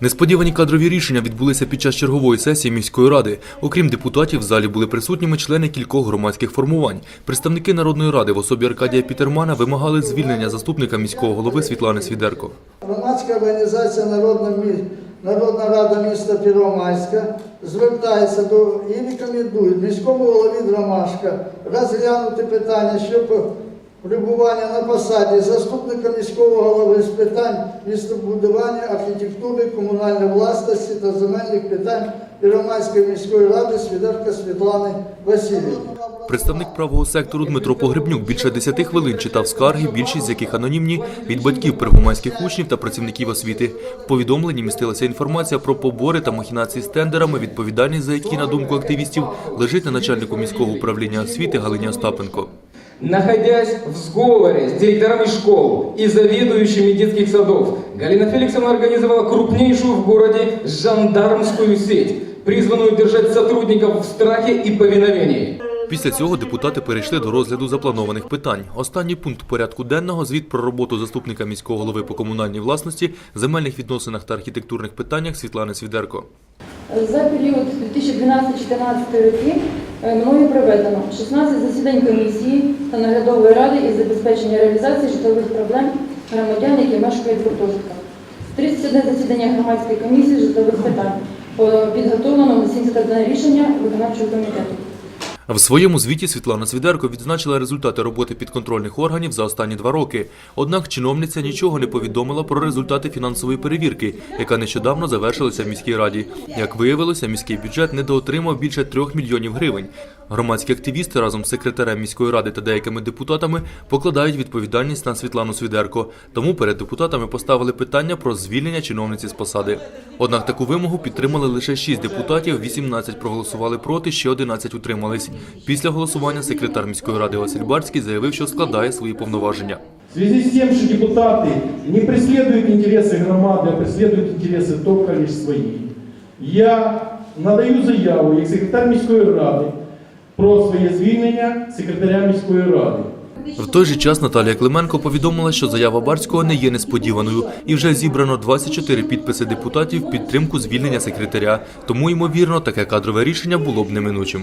Несподівані кадрові рішення відбулися під час чергової сесії міської ради. Окрім депутатів, в залі були присутніми члени кількох громадських формувань. Представники Народної ради в особі Аркадія Пітермана вимагали звільнення заступника міського голови Світлани Свідерко. Громадська організація Народна, Народна рада міста Первомайська звертається до і рекомендує міському голові Дромашка розглянути питання щодо перебування на посаді заступника міського голови з питань містобудування, архітектури, комунальної власності та земельних питань Первомайської міської ради Свідерка Світлани Васильівни. Представник правого сектору Дмитро Погребнюк більше 10 хвилин читав скарги, більшість з яких анонімні від батьків первомайських учнів та працівників освіти. В повідомленні містилася інформація про побори та махінації з тендерами, відповідальність за які, на думку активістів, лежить на начальнику міського управління освіти Галині Остапенко. Находясь в сговоре с директорами школ и заведующими детских садов, Галина Феликсовна организовала крупнейшую в городе жандармскую сеть, призванную держать сотрудников в страхе и повиновении. Після цього депутати перейшли до розгляду запланованих питань. Останній пункт порядку денного звіт про роботу заступника міського голови по комунальній власності, земельних відносинах та архітектурних питаннях Світлани Свідерко. За період 2012-2014 роки е, мною проведено 16 засідань комісії та наглядової ради із забезпечення реалізації житлових проблем громадян, які мешкають в гуртожитках. 31 засідання громадської комісії житлових питань. По- Підготовлено на 71 рішення виконавчого комітету. В своєму звіті Світлана Свідерко відзначила результати роботи підконтрольних органів за останні два роки. Однак чиновниця нічого не повідомила про результати фінансової перевірки, яка нещодавно завершилася в міській раді. Як виявилося, міський бюджет недоотримав більше трьох мільйонів гривень. Громадські активісти разом з секретарем міської ради та деякими депутатами покладають відповідальність на Світлану Свідерко. Тому перед депутатами поставили питання про звільнення чиновниці з посади. Однак таку вимогу підтримали лише 6 депутатів, 18 проголосували проти, ще 11 утримались. Після голосування секретар міської ради Василь Барський заявив, що складає свої повноваження. В связи с тем, что депутаты не преследуют интересы громады, а преследуют интересы только лишь свои, я надаю заяву як секретар міської ради про своє звільнення секретаря міської ради. В той же час Наталія Клименко повідомила, що заява Барського не є несподіваною, і вже зібрано 24 підписи депутатів в підтримку звільнення секретаря. Тому, ймовірно, таке кадрове рішення було б неминучим.